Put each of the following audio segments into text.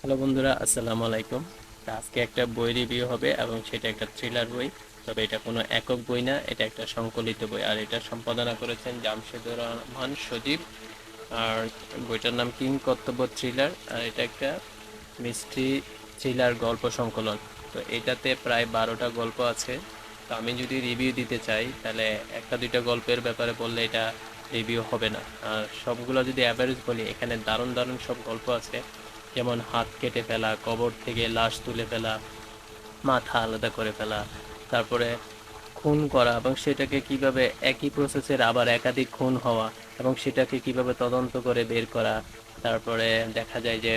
Hello বন্ধুরা, আসসালামু আলাইকুম। আজকে একটা বই রিভিউ হবে এবং সেটা একটা থ্রিলার বই। তবে এটা কোনো একক বই না, এটা একটা সংকলিত বই। আর এটা সম্পাদনা করেছেন জামশেদুর রহমান সজীব। আর বইটার নাম কিং কর্তব্য থ্রিলার আর এটা একটা মিস্ট্রি থ্রিলার গল্প সংকলন। তো এটাতে প্রায় বারোটা গল্প আছে। তো আমি যদি রিভিউ দিতে চাই, তাহলে একটা দুইটা গল্পের ব্যাপারে বললে এটা রিভিউ হবে না। আর সবগুলো যদি অ্যাভারেজ বলি, এখানে দারুণ দারুণ সব গল্প আছে। যেমন হাত কেটে ফেলা, কবর থেকে লাশ তুলে ফেলা, মাথা আলাদা করে ফেলা, তারপরে খুন করা এবং সেটাকে কীভাবে একই প্রসেসের আবার একাধিক খুন হওয়া এবং সেটাকে কীভাবে তদন্ত করে বের করা, তারপরে দেখা যায় যে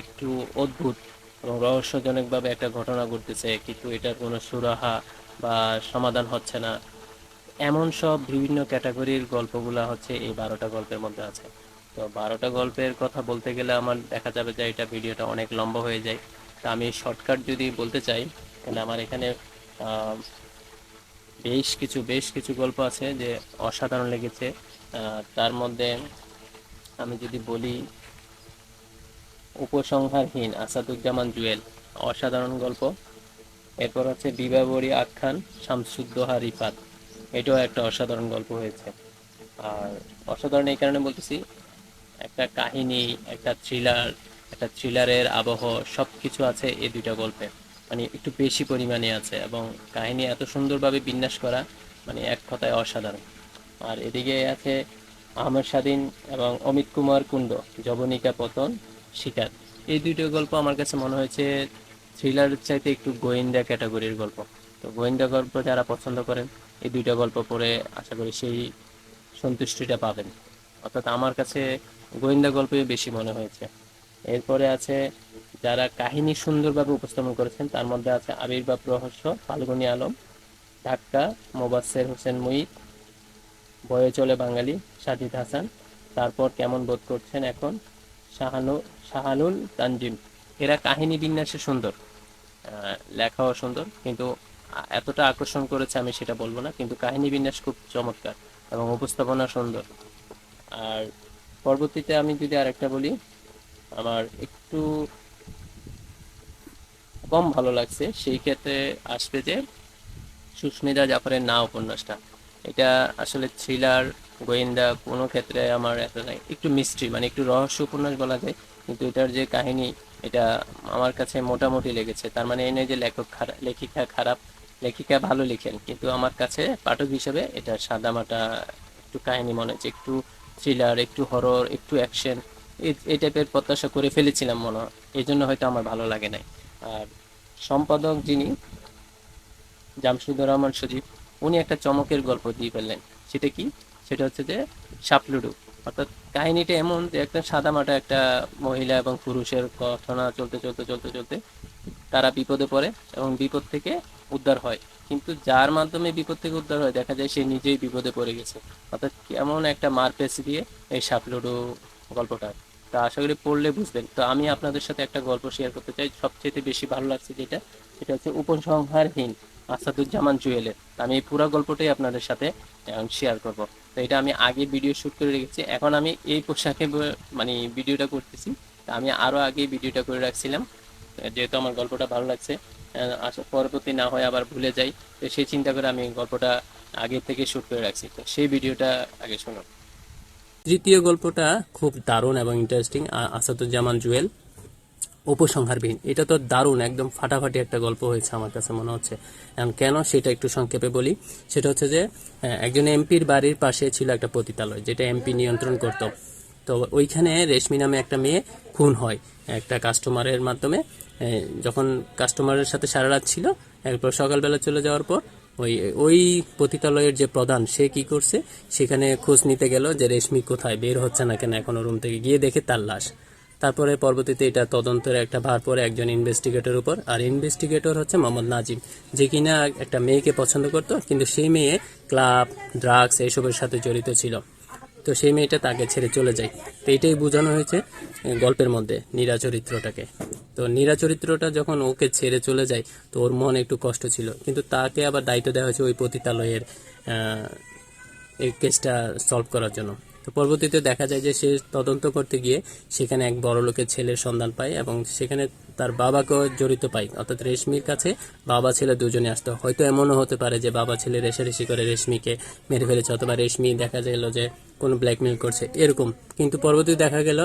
একটু অদ্ভুত এবং রহস্যজনকভাবে একটা ঘটনা ঘটতেছে, কিন্তু এটার কোনো সুরাহা বা সমাধান হচ্ছে না। এমন সব বিভিন্ন ক্যাটাগরির গল্পগুলো হচ্ছে এই বারোটা গল্পের মধ্যে আছে। তো বারোটা গল্পের কথা বলতে গেলে আমার দেখা যাবে যে এটা ভিডিওটা অনেক লম্বা হয়ে যায়। তা আমি শর্টকাট যদি বলতে চাই, তাহলে আমার এখানে বেশ কিছু বেশ কিছু গল্প আছে যে অসাধারণ লেগেছে। তার মধ্যে আমি যদি বলি, উপসংহারহীন আসাদুজ্জামান জুয়েল, অসাধারণ গল্প। এরপর হচ্ছে বিবাবরী আখ্যান শামসুদ্দোহা রিফাত। এটাও একটা অসাধারণ গল্প হয়েছে। আর অসাধারণ এই কারণে বলতেছি একটা কাহিনী, একটা থ্রিলার একটা থ্রিলারের আবহ সব কিছু আছে এই দুইটা গল্পে। মানে একটু বেশি পরিমাণে আছে এবং কাহিনী এত সুন্দরভাবে বিন্যাস করা মানে এক কথায় অসাধারণ। আর এদিকে আছে আহমেদ স্বাধীন এবং অমিত কুমার কুণ্ড জবনিকা পতন, শিকার। এই দুইটা গল্প আমার কাছে মনে হয়েছে থ্রিলারের চাইতে একটু গোয়েন্দা ক্যাটাগরির গল্প। তো গোয়েন্দা গল্প যারা পছন্দ করেন, এই দুইটা গল্প পড়ে আশা করি সেই সন্তুষ্টিটা পাবেন। অর্থাৎ আমার কাছে গোয়েন্দা গল্পই বেশি মনে হয়েছে। এরপরে আছে যারা কাহিনী সুন্দরভাবে উপস্থাপন করেছেন, তার মধ্যে আছে আবির্ভাব রহস্য, ফাল্গুনী আলম ধাক্কা মোবাসের হোসেন মুইত, বয়ে চলে বাঙালি, সাজিদ হাসান, তারপর কেমন বোধ করছেন এখন? শাহানু, শাহানুল তানজিম। এরা কাহিনী বিন্যাসে সুন্দর লেখাও সুন্দর, কিন্তু এতটা আকর্ষণ করেছে আমি সেটা বলব না, কিন্তু কাহিনী বিন্যাস খুব চমৎকার এবং উপস্থাপনা সুন্দর। আর পরবর্তীতে আমি যদি আর একটা বলি, আমার একটু কম ভালো লাগছে, সেই ক্ষেত্রে আসবে যে সুস্মিতা জাফরের না উপন্যাসটা। এটা আসলে থ্রিলার গোয়েন্দা, কোনো ক্ষেত্রে আমার এত নাই। একটু মিস্ট্রি মানে একটু রহস্য উপন্যাস বলা যায়, কিন্তু এটার যে কাহিনী, এটা আমার কাছে মোটামুটি লেগেছে। তার মানে এই নয় যে লেখক খারাপ লেখিকা খারাপ, লেখিকা ভালো লিখেন, কিন্তু আমার কাছে পাঠক হিসেবে এটা সাদামাটা একটু কাহিনী মনে হচ্ছে, একটু থ্রিলার একটু হরর একটু অ্যাকশন এই টাইপের প্রত্যাশা করে ফেলেছিলাম মনে হয়। এই জন্য হয়তো আমার ভালো লাগে নাই। আর সম্পাদক যিনি, জামশুদুর রহমান সজীব, উনি একটা চমকের গল্প দিয়ে ফেললেন। সেটা কি? সেটা হচ্ছে যে সাপলুডু। অর্থাৎ কাহিনীটা এমন যে একটা সাদামাটা একটা মহিলা এবং পুরুষের ঘটনা চলতে চলতে চলতে চলতে তারা বিপদে পড়ে এবং বিপদ থেকে উদ্ধার হয়। কিন্তু যার মাধ্যমে বিপদ থেকে উদ্ধার হয়, দেখা যায় সে নিজেই বিপদে পড়ে গেছে। অর্থাৎ কেমন একটা মারপেচ দিয়ে এই সাপলুডু গল্পটা। তা আশা করি পড়লে বুঝবেন। তো আমি আপনাদের সাথে একটা গল্প শেয়ার করতে চাই, সবচেয়ে বেশি ভালো লাগছে যেটা, সেটা হচ্ছে উপসংহারহীন আসাদুজ্জামান জুয়েলের। আমি এই পুরো গল্পটাই আপনাদের সাথে শেয়ার করব। তো এটা আমি আগে ভিডিও শুট করে রেখেছি। এখন আমি এই পোশাকে মানে ভিডিওটা করতেছি। তা আমি আরও আগে ভিডিওটা করে রাখছিলাম। যেহেতু আমার গল্পটা ভালো লাগছে। পরবর্তী না হয় আবার ভুলে যাই। তো সেই চিন্তা করে আমি গল্পটা আগে থেকে শুট করে রাখছি। তো সেই ভিডিওটা আগে শুনুন তৃতীয় গল্পটা খুব দারুণ এবং ইন্টারেস্টিং আসাদুজ্জামান জুয়েল, উপসংহারবিহীন। এটা তো দারুণ, একদম ফাটাফাটি একটা গল্প হয়েছে আমার কাছে, মনে হচ্ছে। কেন সেটা একটু সংক্ষেপে বলি? সেটা হচ্ছে যে একজন এমপির বাড়ির পাশে ছিল একটা পতিতালয়, যেটা এমপি নিয়ন্ত্রণ করত। তো ওইখানে রেশমি নামে একটা মেয়ে খুন হয়, একটা কাস্টমারের মাধ্যমে। যখন কাস্টমারের সাথে সারা রাত ছিল, এরপর সকালবেলা চলে যাওয়ার পর, ওই ওই পতিতালয়ের যে প্রধান, সে কি করছে? সেখানে খোঁজ নিতে গেল যে রেশমি কোথায়, বের হচ্ছে না কেন, এখনও রুম থেকে গিয়ে দেখে তার লাশ। তারপরে পরবর্তীতে এটা তদন্তের একটা ভার পরে একজন ইনভেস্টিগেটর উপর, আর ইনভেস্টিগেটর হচ্ছে মোহাম্মদ নাজিম, যে কিনা একটা মেয়েকে পছন্দ করত, কিন্তু সেই মেয়ে ক্লাব ড্রাগস এইসবের সাথে জড়িত ছিল। তো সেই মেয়েটা তাকে ছেড়ে চলে যায়। তো এটাই বোঝানো হয়েছে গল্পের মধ্যে নীরা চরিত্রটাকে তো নীরা চরিত্রটা যখন ওকে ছেড়ে চলে যায়, তো ওর মনে একটু কষ্ট ছিল। কিন্তু তাকে আবার দায়িত্ব দেওয়া হয়েছে ওই পতিতালয়ের এই কেসটা সলভ করার জন্য। তো পরবর্তীতে দেখা যায় যে সে তদন্ত করতে গিয়ে সেখানে এক বড় লোকের ছেলের সন্ধান পায় এবং সেখানে তার বাবাকেও জড়িত পায়। অর্থাৎ রেশমির কাছে বাবা ছেলে দুজনে আসতো। হয়তো এমনও হতে পারে যে বাবা ছেলে রেশারেশি করে রেশমিকে মেরে ফেলেছে, অথবা রেশমি দেখা গেল যে কোনো ব্ল্যাকমেল করছে, এরকম। কিন্তু পরবর্তীতে দেখা গেল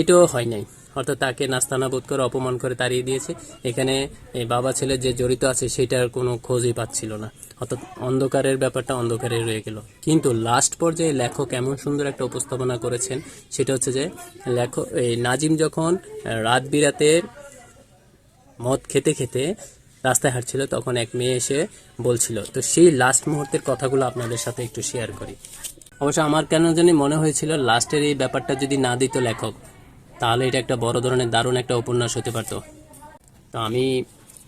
এটাও হয় নাই। অর্থাৎ তাকে নাস্তানাবোধ করে, অপমান করে তাড়িয়ে দিয়েছে। এখানে এই বাবা ছেলে যে জড়িত আছে, সেটার কোনো খোঁজই পাচ্ছিল না। অর্থাৎ অন্ধকারের ব্যাপারটা অন্ধকারে রয়ে গেল। কিন্তু লাস্ট পর্যায়ে লেখক এমন সুন্দর একটা উপস্থাপনা করেছেন। সেটা হচ্ছে যে লেখক এই নাজিম যখন রাত বিরাতে মদ খেতে খেতে রাস্তায় হাঁটছিল, তখন এক মেয়ে এসে বলছিল, তো সেই লাস্ট মুহূর্তের কথাগুলো আপনাদের সাথে একটু শেয়ার করি। অবশ্য আমার কেন জানি মনে হয়েছিল লাস্টের এই ব্যাপারটা যদি না দিত লেখক তাহলে এটা একটা বড় ধরনের দারুণ একটা উপন্যাস হতে পারতো। তো আমি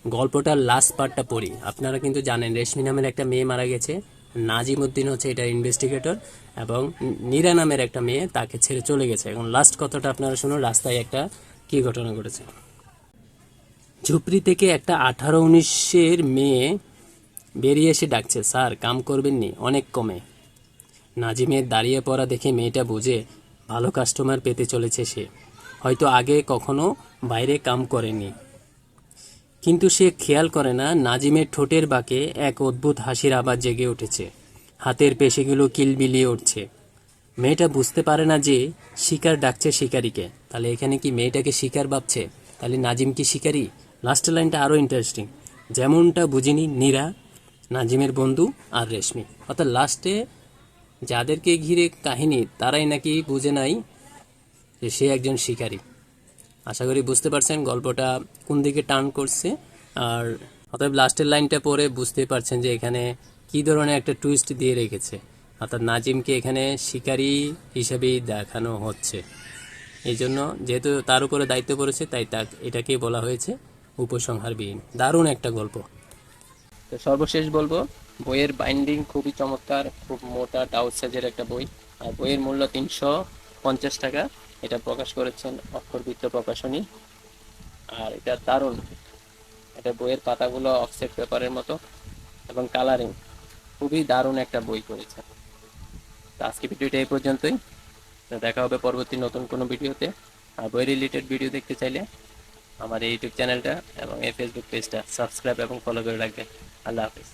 গল্পটার লাস্ট পার্টটা পড়ি। আপনারা কিন্তু জানেন, রেশমি নামের একটা মেয়ে মারা গেছে। নাজিম উদ্দিন হচ্ছে এটা ইনভেস্টিগেটর এবং নীরা নামের একটা মেয়ে তাকে ছেড়ে চলে গেছে। এখন লাস্ট কথাটা আপনারা শুনুন, রাস্তায় একটা কি ঘটনা ঘটেছে। ঝুপড়ি থেকে একটা আঠারো উনিশের মেয়ে বেরিয়ে এসে ডাকছে, স্যার, কাম করবেননি, অনেক কমে। নাজিমের দাঁড়িয়ে পড়া দেখে মেয়েটা বুঝে, ভালো কাস্টমার পেতে চলেছে সে। হয়তো আগে কখনো বাইরে কাম করেনি। কিন্তু সে খেয়াল করে না, নাজিমের ঠোঁটের বাঁকে এক অদ্ভুত হাসির আবার জেগে উঠেছে। হাতের পেশিগুলো কিলবিলিয়ে উঠছে। মেয়েটা বুঝতে পারে না যে শিকার ডাকছে শিকারীকে। তাহলে এখানে কি মেয়েটাকে শিকার ভাবছে? তাহলে নাজিম কি শিকারি? লাস্ট লাইনটা আরও ইন্টারেস্টিং যেমনটা বুঝিনি নীরা, নাজিমের বন্ধু আর রেশমি। অর্থাৎ লাস্টে যাদেরকে ঘিরে কাহিনী, তারাই নাকি বুঝে নাই যে সে একজন শিকারী। আশা করি বুঝতে পারছেন গল্পটা কোন দিকে টার্ন করছে। আর অতএব লাস্টের লাইনটা পরে বুঝতে পারছেন যে এখানে কি ধরনের একটা টুইস্ট দিয়ে রেখেছে। অর্থাৎ নাজিমকে এখানে শিকারী হিসেবেই দেখানো হচ্ছে। এই জন্য যেহেতু তার উপরে দায়িত্ব পড়েছে, তাই তা এটাকেই বলা হয়েছে উপসংহারবিহীন। দারুণ একটা গল্প। তো সর্বশেষ বলব, বইয়ের বাইন্ডিং খুবই চমৎকার, খুব মোটা, ডাউট সাইজের একটা বই। আর বইয়ের মূল্য তিনশো পঞ্চাশ টাকা। এটা প্রকাশ করেছেন অক্ষরবৃত্ত প্রকাশনী। আর এটা দারুণ। এটা বইয়ের পাতাগুলো অফসেট পেপারের মতো এবং কালারিং খুবই দারুণ একটা বই করেছে। তো আজকে ভিডিওটা এই পর্যন্তই। দেখা হবে পরবর্তী নতুন কোনো ভিডিওতে। আর বই রিলেটেড ভিডিও দেখতে চাইলে আমার এই ইউটিউব চ্যানেলটা এবং এই ফেসবুক পেজটা সাবস্ক্রাইব এবং ফলো করে রাখবেন। আল্লাহ হাফিজ।